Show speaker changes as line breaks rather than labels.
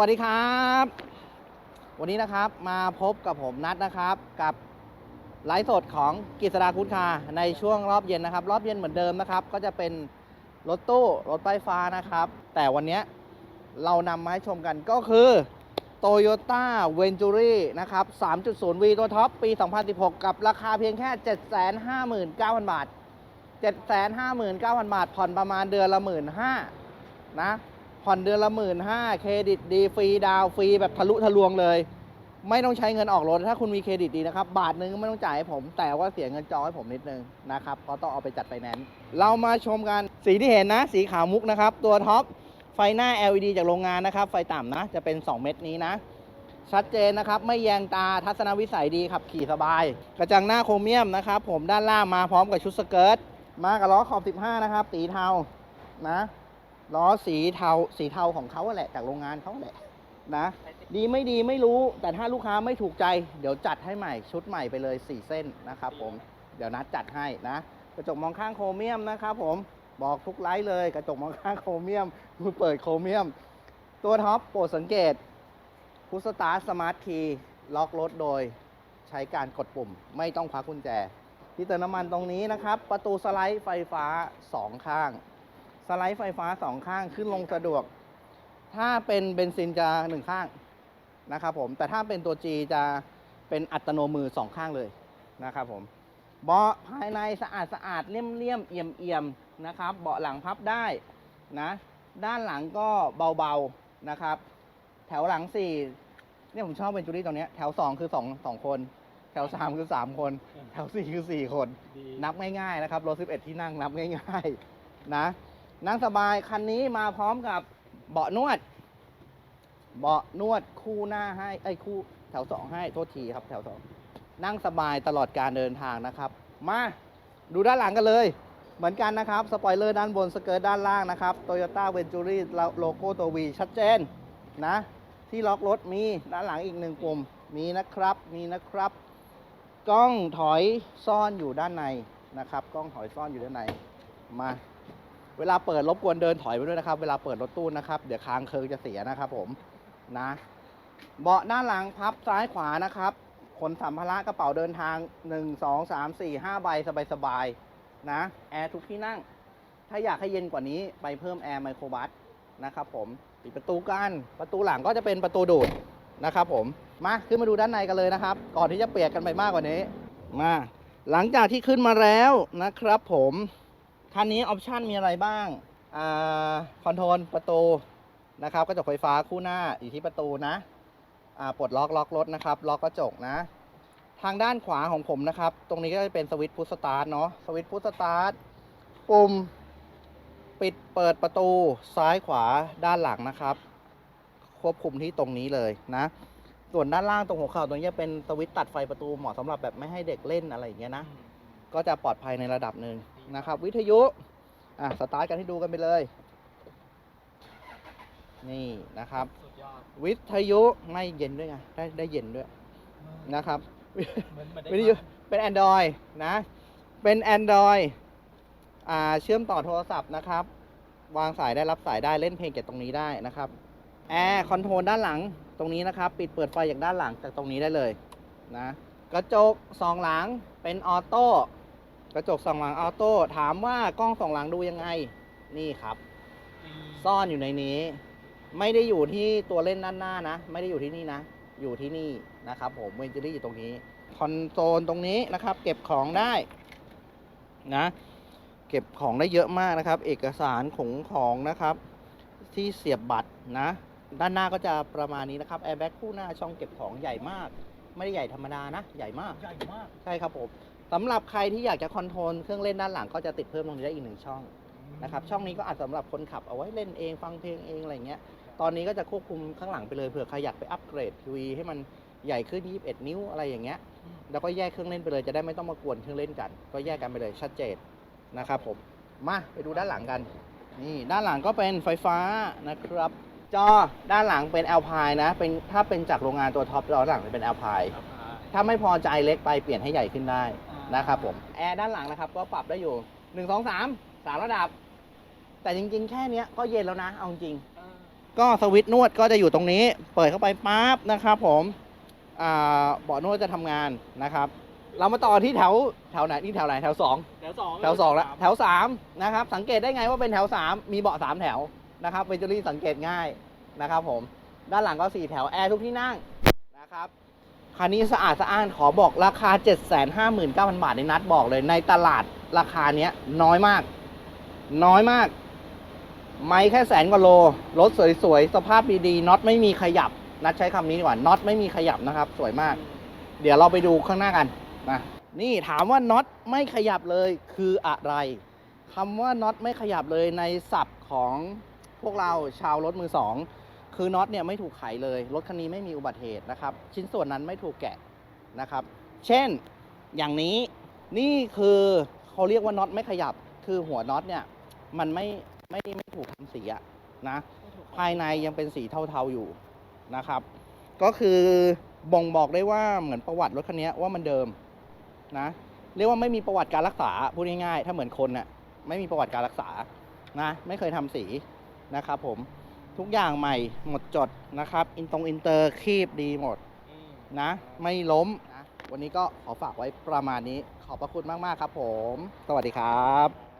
วัสดีครับ วันนี้นะครับมาพบกับผมนัดนะครับ กับไลฟ์สดของกิษดาคุดคาในช่วงรอบเย็นนะครับ รอบเย็นเหมือนเดิมนะครับ ก็จะเป็นรถตู้รถไฟฟ้านะครับ แต่วันนี้เรานำมาให้ชมกันก็คือ Toyota Venturi นะครับ 3.0V ตัวท็อปปี 2016 กับราคาเพียงแค่ 759,000 บาท 759,000 บาท ผ่อนประมาณเดือนละ 15,000นะ ผ่อนเดือนละ15,000เครดิตดีฟรีดาวฟรีแบบทะลุทะลวงเลย ไม่ต้องใช้เงินออกรถ ถ้าคุณมีเครดิตดีนะครับ บาทนึงไม่ต้องจ่ายให้ผม แต่ว่าเสียเงินจองให้ผมนิดนึงนะครับเพราะต้องเอาไปจัดไฟแนนซ์เรามาชมกันสีที่เห็นนะ สีขาวมุกนะครับ ตัวท็อปไฟหน้า LED จากโรงงานนะครับ ไฟต่ำนะ จะเป็น 2 เม็ดนี้นะ ชัดเจนนะครับ ไม่แยงตา ทัศนวิสัยดีขับขี่สบาย กระจังหน้าโครเมียมนะครับ ผมด้านล่างมาพร้อมกับชุดสเกิร์ต มากับล้อขอบ 15 นะครับ สีเทา นะ ล้อสีเทาสีเทาของเขาแหละจากโรงงานเขาแหละนะ ดีไม่ดีไม่รู้แต่ถ้าลูกค้าไม่ถูกใจ เดี๋ยวจัดให้ใหม่ชุดใหม่ไปเลย 4 เส้นนะครับผมเดี๋ยวนัดจัดให้นะ กระจกมองข้างโครเมียมนะครับผมบอกทุกไลท์เลยกระจกมองข้างโครเมียมมือเปิดโครเมียม ตัวท็อปโปรดสังเกตพุสตาร์สมาร์ทคีย์ล็อกรถโดยใช้การกดปุ่ม ไม่ต้องควักกุญแจ ที่เติมน้ำมันตรงนี้นะครับ ประตูสไลด์ไฟฟ้า 2 ข้าง สไลด์ไฟฟ้า2ข้างขึ้นลงสะดวก ถ้าเป็นเบนซินจะหนึ่งข้างนะครับผม แต่ถ้าเป็นตัว G จะเป็นอัตโนมือ2ข้างเลยนะครับผม เบาะภายในสะอาดสะอาดเลี่ยมเลี่ยมๆเอี่ยมเอี่ยมๆนะครับ เบาะหลังพับได้นะ ด้านหลังก็เบาๆนะครับ แถวหลังสี่เนี่ยผมชอบเป็นจูรี่ตรงเนี้ยแถวสองคือสองสองคน แถวสามคือสามคน แถวสี่คือสี่คน
ดี
นับง่ายๆนะครับรถ11ที่นั่งนับง่าย ๆ นะ นั่งสบายคันนี้มาพร้อมกับเบาะนวด เบาะนวดคู่หน้าให้ไอ้คู่แถวสองให้โทษทีครับ แถวสองนั่งสบายตลอดการเดินทางนะครับ มาดูด้านหลังกันเลย เหมือนกันนะครับ สปอยเลอร์ด้านบนสเกิร์ตด้านล่างนะครับ Toyota Venturi โลโก้ตัว V ชัดเจนนะ ที่ล็อกรถมีด้านหลังอีกหนึ่งปุ่มมีนะครับมีนะครับ กล้องถอยซ่อนอยู่ด้านในนะครับ กล้องถอยซ่อนอยู่ด้านในมา เวลาเปิดรบกวนเดินถอยไปด้วยนะครับ เวลาเปิดรถตู้นะครับ เดี๋ยวคางเคิงจะเสียนะครับผมนะเบาะด้าหลังพับซ้ายขวานะครับขนสัมภาระกระเป๋าเดินทาง 1 2 3 4 5ใบสบายๆนะแอร์ทุกที่นั่ง ถ้าอยากให้เย็นกว่านี้ไปเพิ่มแอร์ไมโครบัสนะครับผมปิดประตูกันประตูหลังก็จะเป็นประตูดูดนะครับผมมาขึ้นมาดูด้านในกันเลยนะครับ ก่อนที่จะเปียกกันไปมากกว่านี้มาหลังจากที่ขึ้นมาแล้วนะครับผม คันนี้ออปชันมีอะไรบ้างอ่าคอนโทรลประตูนะครับกระจกไฟฟ้าคู่หน้าอยู่ที่ประตูนะอ่าปลดล็อกล็อกรถนะครับล็อกกระจกนะ ทางด้านขวาของผมนะครับ ตรงนี้ก็จะเป็นสวิตช์พุชสตาร์ทเนาะสวิตช์พุชสตาร์ทปุ่มปิดเปิดประตูซ้ายขวาด้านหลังนะครับ ควบคุมที่ตรงนี้เลยนะ ส่วนด้านล่างตรงหัวเข่าตรงนี้เป็นสวิตช์ตัดไฟประตูเหมาะสำหรับแบบไม่ให้เด็กเล่นอะไรอย่างเงี้ยนะ ก็จะปลอดภัยในระดับหนึ่งนะครับ วิทยุอะสตาร์ทกันให้ดูกันไปเลย นี่นะครับ
สุดยอด
วิทยุไม่เย็นด้วยไงได้ได้เย็นด้วยนะครับ
เหมือนเหมือนได้
วิทยุเป็น Android นะ เป็น Android อ่าเชื่อมต่อโทรศัพท์นะครับ วางสายได้รับสายได้เล่นเพลงจากตรงนี้ได้นะครับแอร์คอนโทรลด้านหลังตรงนี้นะครับ ปิดเปิดไฟจากด้านหลังจากตรงนี้ได้เลยนะ กระจกสองหลังเป็นออโต้ กระจกสองหลังออโต้ถามว่ากล้องสองหลังดูยังไง นี่ครับ
อืม
ซ่อนอยู่ในนี้ ไม่ได้อยู่ที่ตัวเล่นด้านหน้านะ ไม่ได้อยู่ที่นี่นะ อยู่ที่นี่นะครับ ผมเวนจูรี่อยู่ตรงนี้ คอนโซลตรงนี้นะครับ เก็บของได้นะ เก็บของได้เยอะมากนะครับ เอกสารของของนะครับ ที่เสียบบัตรนะ ด้านหน้าก็จะประมาณนี้นะครับแอร์แบ็กคู่หน้าช่องเก็บของใหญ่มาก ไม่ได้ใหญ่ธรรมดานะ ใหญ่มาก
ใหญ่มาก
ใช่ครับผม สำหรับใครที่อยากจะคอนโทรลเครื่องเล่นด้านหลังก็จะติดเพิ่มตรงนี้ได้อีกหนึ่งช่องนะครับช่องนี้ก็อาจสำหรับคนขับเอาไว้เล่นเองฟังเพลงเองอะไรเงี้ยตอนนี้ก็จะควบคุมข้างหลังไปเลยเผื่อใครอยากไปอัปเกรดทีวีให้มันใหญ่ขึ้น 21 นิ้วอะไรอย่างเงี้ย
อืม
แล้วก็แยกเครื่องเล่นไปเลยจะได้ไม่ต้องมากวนเครื่องเล่นกัน ก็แยกกันไปเลยชัดเจนนะครับผมมาไปดูด้านหลังกันนี่ด้านหลังก็เป็นไฟฟ้านะครับ จอด้านหลังเป็น Alpine นะเป็นถ้าเป็นจากโรงงานตัวท็อปจอด้านหลังจะเป็น Alpine
ครับอ่า
ถ้าไม่พอใจเล็กไปเปลี่ยนให้ใหญ่ขึ้นได้
อ่า น
นะครับผมแอร์ด้านหลังนะครับก็ปรับได้อยู่1 2 3 3ระดับ แต่จริง ๆ แค่เนี้ยก็เย็นแล้วนะเอาจริง
เออ
ก็สวิตช์นวดก็จะอยู่ตรงนี้ เปิดเข้าไปปั๊บนะครับผมอ่าเบาะนวดจะทำงานนะครับ เรามาต่อที่แถวแถวไหนนี่แถวไหนแถวสอง
แถวสอง
แถวสองแล้วแถวสามนะครับสังเกตได้ไงว่าเป็นแถวสามมีเบาะสามแถวนะครับเฟเจอรี่สังเกตง่ายนะครับผมด้านหลังก็สี่แถวแอร์ทุกที่นั่งนะครับ คันนี้สะอาดสะอ้านขอบอกราคา 759,000 บาทในนัดบอกเลย ในตลาดราคาเนี้ยน้อยมาก น้อยมาก ไม่แค่แสนกว่าโล รถสวยๆ สภาพดีๆน็อตไม่มีขยับ นัดใช้คำนี้ดีกว่าน็อตไม่มีขยับนะครับ สวยมาก เดี๋ยวเราไปดูข้างหน้ากันนะนี่ถามว่าน็อตไม่ขยับเลยคืออะไรคำว่าน็อตไม่ขยับเลยในศัพท์ของพวกเราชาวรถมือสอง คือน็อตเนี่ยไม่ถูกไขเลย รถคันนี้ไม่มีอุบัติเหตุนะครับ ชิ้นส่วนนั้นไม่ถูกแกะนะครับ เช่นอย่างนี้นี่คือเขาเรียกว่าน็อตไม่ขยับ คือหัวน็อตเนี่ยมันไม่ไม่ไม่ถูกทำสีอะนะภายในยังเป็นสีเทาๆอยู่นะครับ ก็คือบ่งบอกได้ว่าเหมือนประวัติรถคันนี้ว่ามันเดิมนะเรียกว่าไม่มีประวัติการรักษาพูดง่ายๆถ้าเหมือนคนน่ะไม่มีประวัติการรักษานะไม่เคยทำสีนะครับผม ทุกอย่างใหม่หมดจดนะครับ อินตรงอินเตอร์คีบดีหมด
อืม
นะ ไม่ล้มนะวันนี้ก็ขอฝากไว้ประมาณนี้ ขอบพระคุณมาก ๆ ครับผม สวัสดีครับ